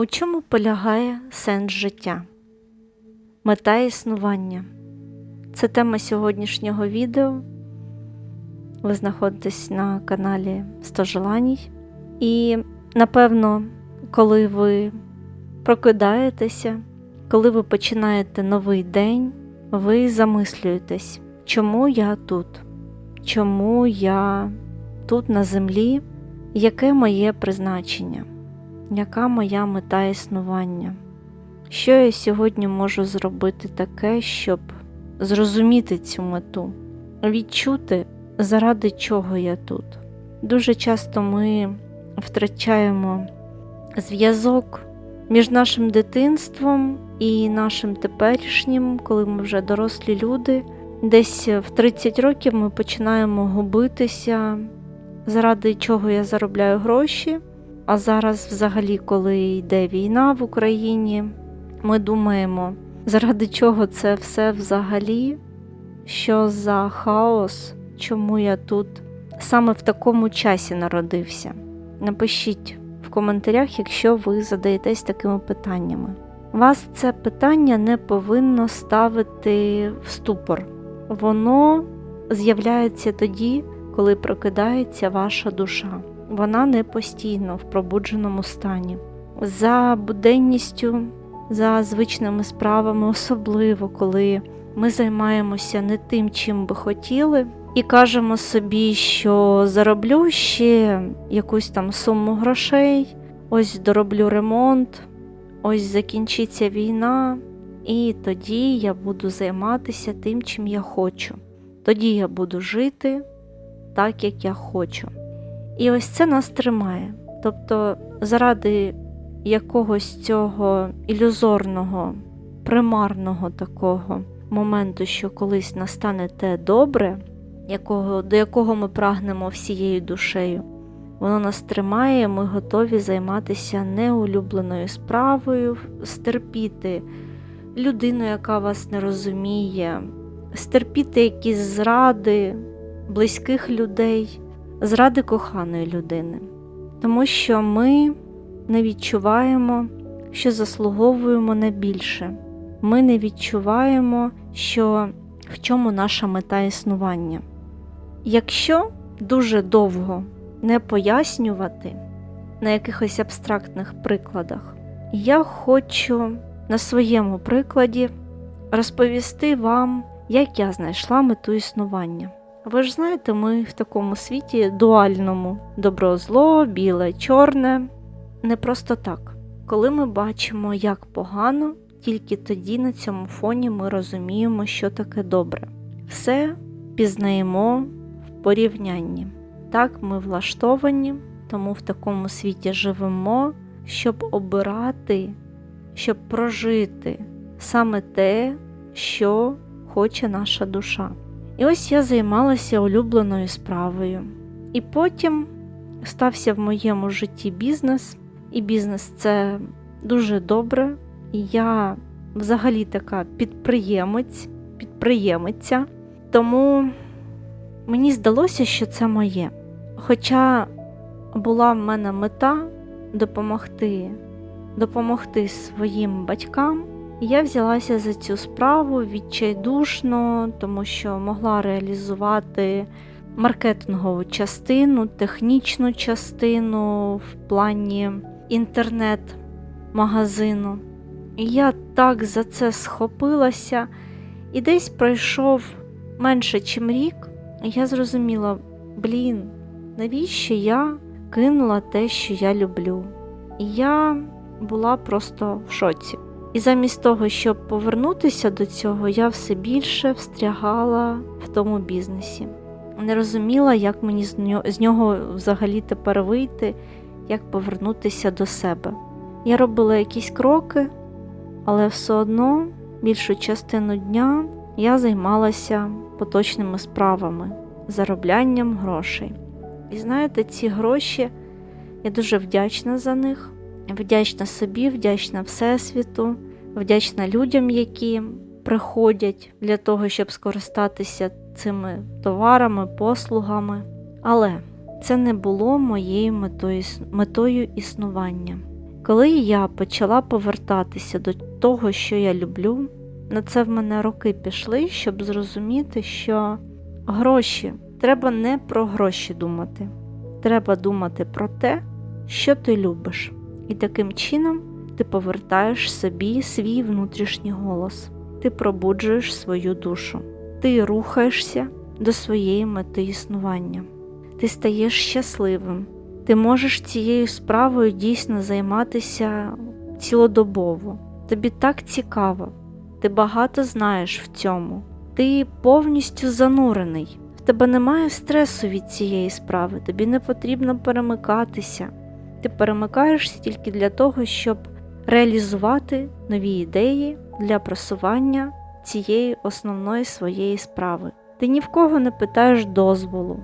У чому полягає сенс життя? Мета існування. Це тема сьогоднішнього відео. Ви знаходитесь на каналі 100 Желаній. І, напевно, коли ви прокидаєтеся, коли ви починаєте новий день, ви замислюєтесь, чому я тут? Чому я тут на землі? Яке моє призначення? Яка моя мета існування? Що я сьогодні можу зробити таке, щоб зрозуміти цю мету, відчути, заради чого я тут? Дуже часто ми втрачаємо зв'язок між нашим дитинством і нашим теперішнім, коли ми вже дорослі люди. Десь в 30 років ми починаємо губитися, заради чого я заробляю гроші. А зараз, взагалі, коли йде війна в Україні, ми думаємо, заради чого це все взагалі, що за хаос, чому я тут саме в такому часі народився. Напишіть в коментарях, якщо ви задаєтесь такими питаннями. Вас це питання не повинно ставити в ступор. Воно з'являється тоді, коли прокидається ваша душа. Вона не постійно в пробудженому стані. За буденністю, за звичними справами, особливо коли ми займаємося не тим, чим би хотіли, і кажемо собі, що зароблю ще якусь там суму грошей, ось дороблю ремонт, ось закінчиться війна, і тоді я буду займатися тим, чим я хочу. Тоді я буду жити так, як я хочу. І ось це нас тримає. Тобто, заради якогось цього ілюзорного, примарного такого моменту, що колись настане те добре, якого, до якого ми прагнемо всією душею, воно нас тримає, ми готові займатися неулюбленою справою, стерпіти людину, яка вас не розуміє, стерпіти якісь зради близьких людей зради коханої людини, тому що ми не відчуваємо, що заслуговуємо на більше. Ми не відчуваємо, що в чому наша мета існування. Якщо дуже довго не пояснювати на якихось абстрактних прикладах, я хочу на своєму прикладі розповісти вам, як я знайшла мету існування. Ви ж знаєте, ми в такому світі дуальному добро зло, біле, чорне. Не просто так. Коли ми бачимо, як погано, тільки тоді на цьому фоні ми розуміємо, що таке добре. Все пізнаємо в порівнянні. Так ми влаштовані, тому в такому світі живемо, щоб обирати, щоб прожити саме те, що хоче наша душа. І ось я займалася улюбленою справою. І потім стався в моєму житті бізнес, і бізнес це дуже добре. І я взагалі така підприємець, підприємиця. Тому мені здалося, що це моє. Хоча була в мене мета допомогти, допомогти своїм батькам. Я взялася за цю справу відчайдушно, тому що могла реалізувати маркетингову частину, технічну частину в плані інтернет-магазину. І я так за це схопилася, і десь пройшов менше, ніж рік, і я зрозуміла, блін, навіщо я кинула те, що я люблю? І я була просто в шоці. І замість того, щоб повернутися до цього, я все більше встрягала в тому бізнесі. Не розуміла, як мені з нього взагалі тепер вийти, як повернутися до себе. Я робила якісь кроки, але все одно більшу частину дня я займалася поточними справами, зароблянням грошей. І знаєте, ці гроші, я дуже вдячна за них. Вдячна собі, вдячна Всесвіту, вдячна людям, які приходять для того, щоб скористатися цими товарами, послугами. Але це не було моєю метою, існування. Коли я почала повертатися до того, що я люблю, на це в мене роки пішли, щоб зрозуміти, що гроші треба не про гроші думати, треба думати про те, що ти любиш. І таким чином ти повертаєш собі свій внутрішній голос, ти пробуджуєш свою душу, ти рухаєшся до своєї мети існування, ти стаєш щасливим, ти можеш цією справою дійсно займатися цілодобово. Тобі так цікаво, ти багато знаєш в цьому, ти повністю занурений. В тебе немає стресу від цієї справи, тобі не потрібно перемикатися. Ти перемикаєшся тільки для того, щоб реалізувати нові ідеї для просування цієї основної своєї справи. Ти ні в кого не питаєш дозволу,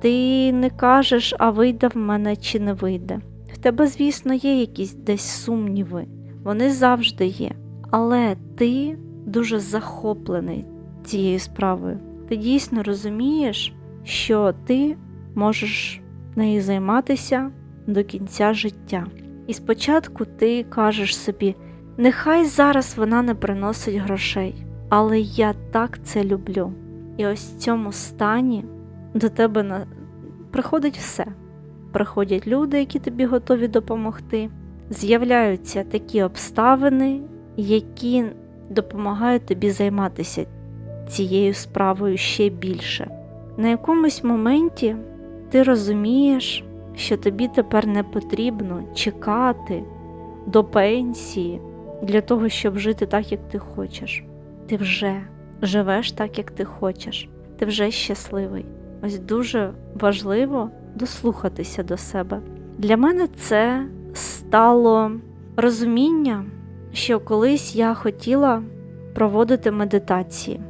ти не кажеш, а вийде в мене чи не вийде. В тебе, звісно, є якісь десь сумніви, вони завжди є. Але ти дуже захоплений цією справою. Ти дійсно розумієш, що ти можеш нею займатися до кінця життя. І спочатку ти кажеш собі, нехай зараз вона не приносить грошей, але я так це люблю. І ось в цьому стані до тебе на... приходить все. Приходять люди, які тобі готові допомогти. З'являються такі обставини, які допомагають тобі займатися цією справою ще більше. На якомусь моменті ти розумієш, що тобі тепер не потрібно чекати до пенсії для того, щоб жити так, як ти хочеш. Ти вже живеш так, як ти хочеш, ти вже щасливий. Ось дуже важливо дослухатися до себе. Для мене це стало розуміння, що колись я хотіла проводити медитації.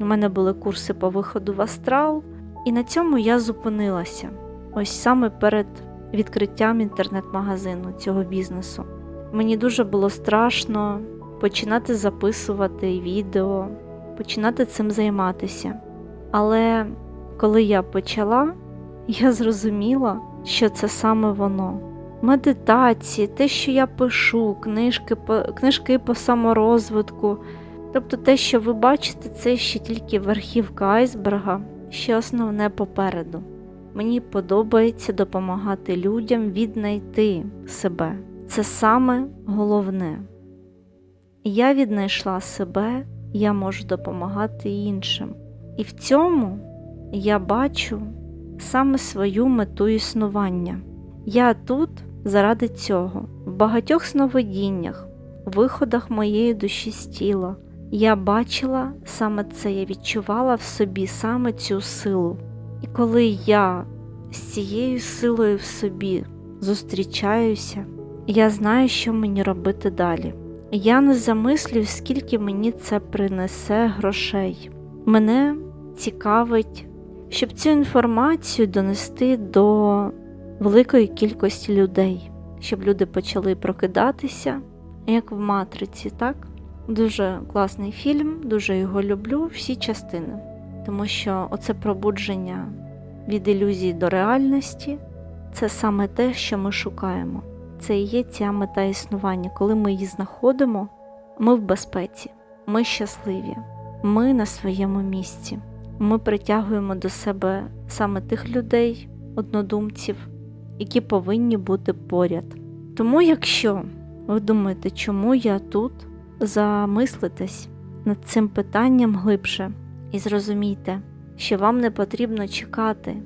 У мене були курси по виходу в астрал, і на цьому я зупинилася. Ось саме перед відкриттям інтернет-магазину цього бізнесу. Мені дуже було страшно починати записувати відео, починати цим займатися. Але коли я почала, я зрозуміла, що це саме воно. Медитації, те, що я пишу, книжки по, книжки по саморозвитку. Тобто те, що ви бачите, це ще тільки верхівка айсберга, ще основне попереду. Мені подобається допомагати людям віднайти себе. Це саме головне. Я віднайшла себе, я можу допомагати іншим. І в цьому я бачу саме свою мету існування. Я тут заради цього, в багатьох сновидіннях, виходах моєї душі з тіла. Я бачила саме це, я відчувала в собі саме цю силу. І коли я з цією силою в собі зустрічаюся, я знаю, що мені робити далі. Я не замислюю, скільки мені це принесе грошей. Мене цікавить, щоб цю інформацію донести до великої кількості людей, щоб люди почали прокидатися, як в матриці, так? Дуже класний фільм, дуже його люблю, всі частини. Тому що оце пробудження від ілюзії до реальності це саме те, що ми шукаємо. Це і є ця мета існування. Коли ми її знаходимо, ми в безпеці, ми щасливі, ми на своєму місці. Ми притягуємо до себе саме тих людей, однодумців, які повинні бути поряд. Тому, якщо ви думаєте, чому я тут, замислитесь над цим питанням глибше і зрозумійте, що вам не потрібно чекати,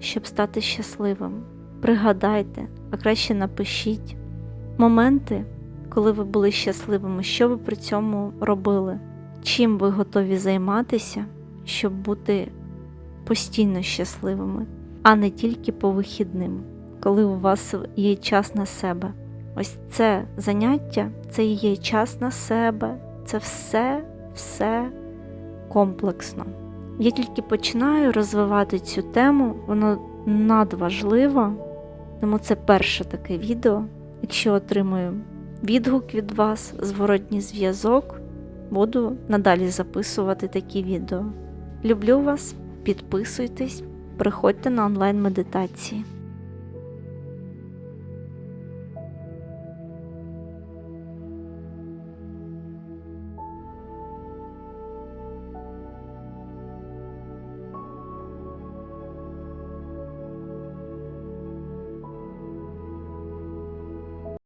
щоб стати щасливим. Пригадайте, а краще напишіть моменти, коли ви були щасливими, що ви при цьому робили, чим ви готові займатися, щоб бути постійно щасливими, а не тільки по вихідним, коли у вас є час на себе. Ось це заняття, це є час на себе, це все, все комплексно. Я тільки починаю розвивати цю тему, воно надважливо, тому це перше таке відео. Якщо отримую відгук від вас, зворотній зв'язок, буду надалі записувати такі відео. Люблю вас, підписуйтесь, приходьте на онлайн медитації.